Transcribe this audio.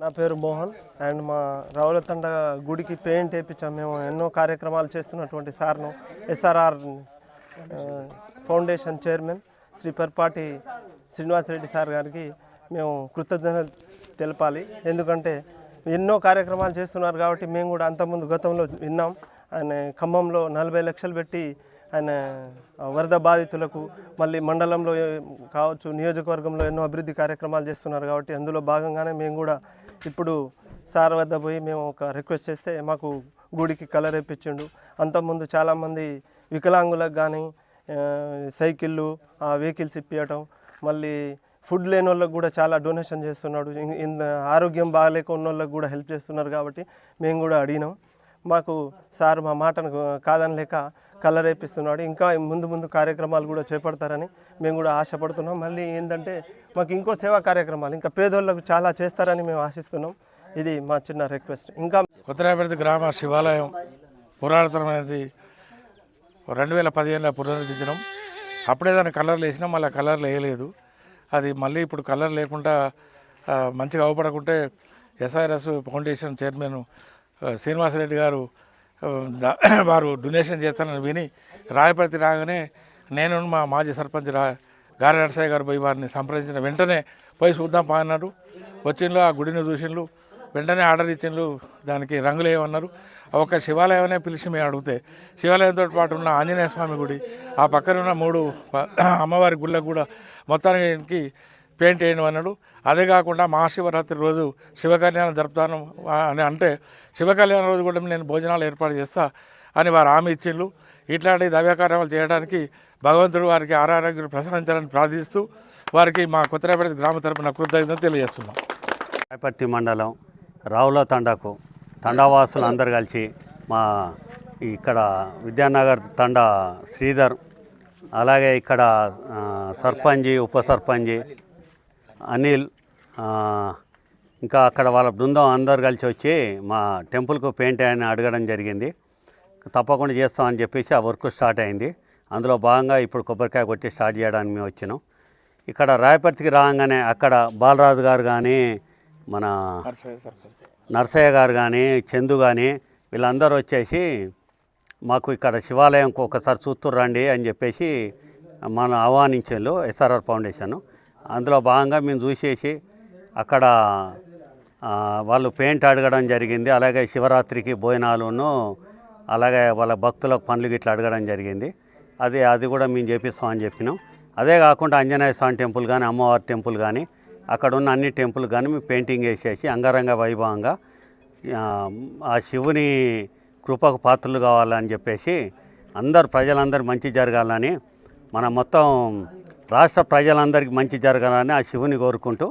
నా పేరు మోహన్. అండ్ మా రావులతండ గుడికి పెయింట్ వేయించాం మేము. ఎన్నో కార్యక్రమాలు చేస్తున్నటువంటి సార్ను SRR foundation chairman Shri Parpati Srinivasareddy sir గారికి మేము కృతజ్ఞత తెలపాలి. ఎందుకంటే ఎన్నో కార్యక్రమాలు చేస్తున్నారు కాబట్టి మేము కూడా అంతకుముందు గతంలో విన్నాం. ఆయన ఖమ్మంలో నలభై లక్షలు పెట్టి ఆయన వరద బాధితులకు మళ్ళీ మండలంలో కావచ్చు నియోజకవర్గంలో ఎన్నో అభివృద్ధి కార్యక్రమాలు చేస్తున్నారు కాబట్టి అందులో భాగంగానే మేము కూడా ఇప్పుడు సార్ వద్ద పోయి మేము ఒక రిక్వెస్ట్ చేస్తే మాకు గుడికి కలర్ వేయించిండు అంతకుముందు చాలామంది వికలాంగులకు కానీ సైకిళ్ళు ఆ వెహికల్స్ ఇప్పించటం మళ్ళీ ఫుడ్ లేని వాళ్ళకి కూడా చాలా డొనేషన్ చేస్తున్నాడు. ఇన్ ఆరోగ్యం బాగాలేక ఉన్న వాళ్ళకి కూడా హెల్ప్ చేస్తున్నారు కాబట్టి మేము కూడా అడిగినాం. మాకు సార్ మా మాటను కాదనలేక కలర్ వేపిస్తున్నాడు ఇంకా ముందు ముందు కార్యక్రమాలు కూడా చేపడతారని మేము కూడా ఆశపడుతున్నాం. మళ్ళీ ఏంటంటే మాకు ఇంకో సేవా కార్యక్రమాలు ఇంకా పేదోళ్ళకు చాలా చేస్తారని మేము ఆశిస్తున్నాం. ఇది మా చిన్న రిక్వెస్ట్. ఇంకా కొత్తరాపేట గ్రామ శివాలయం పురాతనమైనది. రెండు వేల పదిహేనులో పునరుద్ధరించడం అప్పుడే దాన్ని కలర్లు వేసినా మళ్ళీ కలర్లు వేయలేదు. అది మళ్ళీ ఇప్పుడు కలర్ లేకుండా మంచిగా అవపడకుంటే ఎస్ఆర్ఎస్ ఫౌండేషన్ చైర్మన్ శ్రీనివాసరెడ్డి గారు వారు డొనేషన్ చేస్తానని విని రాయపర్తి రాగానే నేను మా మాజీ సర్పంచ్ రా గారి నరసయ్య గారు పోయి వారిని సంప్రదించిన వెంటనే పోయి చూద్దాం పా అన్నారు. వచ్చిండ్రు ఆ గుడిని చూసిండ్రు వెంటనే ఆర్డర్ ఇచ్చిండ్రు దానికి రంగులు ఏమన్నారు. ఒక శివాలయమనే పిలిచి మేము అడిగితే శివాలయంతో పాటు ఉన్న ఆంజనేయ స్వామి గుడి ఆ పక్కన ఉన్న మూడు అమ్మవారి గుళ్ళకు కూడా మొత్తానికి పెయింట్ వేయను అన్నాడు. అదే కాకుండా మహాశివరాత్రి రోజు శివకళ్యాణం జరుపుతాను అని అంటే శివకళ్యాణం రోజు కూడా నేను భోజనాలు ఏర్పాటు చేస్తా అని వారు హామీ ఇచ్చిండ్రు. ఇట్లాంటి దవ్యకార్యాలు చేయడానికి భగవంతుడు వారికి ఆరోగ్యం ప్రసాదించాలని ప్రార్థిస్తూ వారికి మా కొత్తరాపేట గ్రామ తరపున కృతజ్ఞత తెలియజేస్తున్నాం. రాయపర్తి మండలం రావుల తండాకు తండావాసులు అందరు కలిసి మా ఇక్కడ విద్యానగర్ తండా శ్రీధర్ అలాగే ఇక్కడ సర్పంచి ఉప సర్పంచి అనిల్ ఇంకా అక్కడ వాళ్ళ బృందం అందరు కలిసి వచ్చి మా టెంపుల్కు పెయింట్ అని అడగడం జరిగింది. తప్పకుండా చేస్తామని చెప్పేసి ఆ వర్క్ స్టార్ట్ అయింది. అందులో భాగంగా ఇప్పుడు కొబ్బరికాయ కొట్టి స్టార్ట్ చేయడానికి మేము వచ్చినాం. ఇక్కడ రాయపర్తికి రాగానే అక్కడ బాలరాజు గారు కానీ మన నర్సయ్య గారు. కానీ చందు కానీ వీళ్ళందరూ వచ్చేసి మాకు ఇక్కడ శివాలయం ఒకసారి చూస్తుర్రండి అని చెప్పేసి మన ఆహ్వానించారు ఎస్ఆర్ఆర్ ఫౌండేషన్ అందులో భాగంగా మేము చూసేసి అక్కడ వాళ్ళు పెయింట్ అడగడం జరిగింది. అలాగే శివరాత్రికి భోజనాలును అలాగే వాళ్ళ భక్తులకు పనులు గిట్లా అడగడం జరిగింది. అది అది కూడా మేము చేపిస్తామని చెప్పినాం. అదే కాకుండా ఆంజనేయ స్వామి టెంపుల్ కానీ అమ్మవారి టెంపుల్ కానీ అక్కడ ఉన్న అన్ని టెంపుల్ కానీ మేము పెయింటింగ్ వేసేసి అంగరంగ వైభవంగా ఆ, ఆ శివుని కృపకు పాత్రలు కావాలని చెప్పేసి అందరు ప్రజలందరూ మంచి జరగాలని మన మొత్తం రాష్ట్ర ప్రజలందరికీ మంచి జరగాలని ఆ శివుని కోరుకుంటూ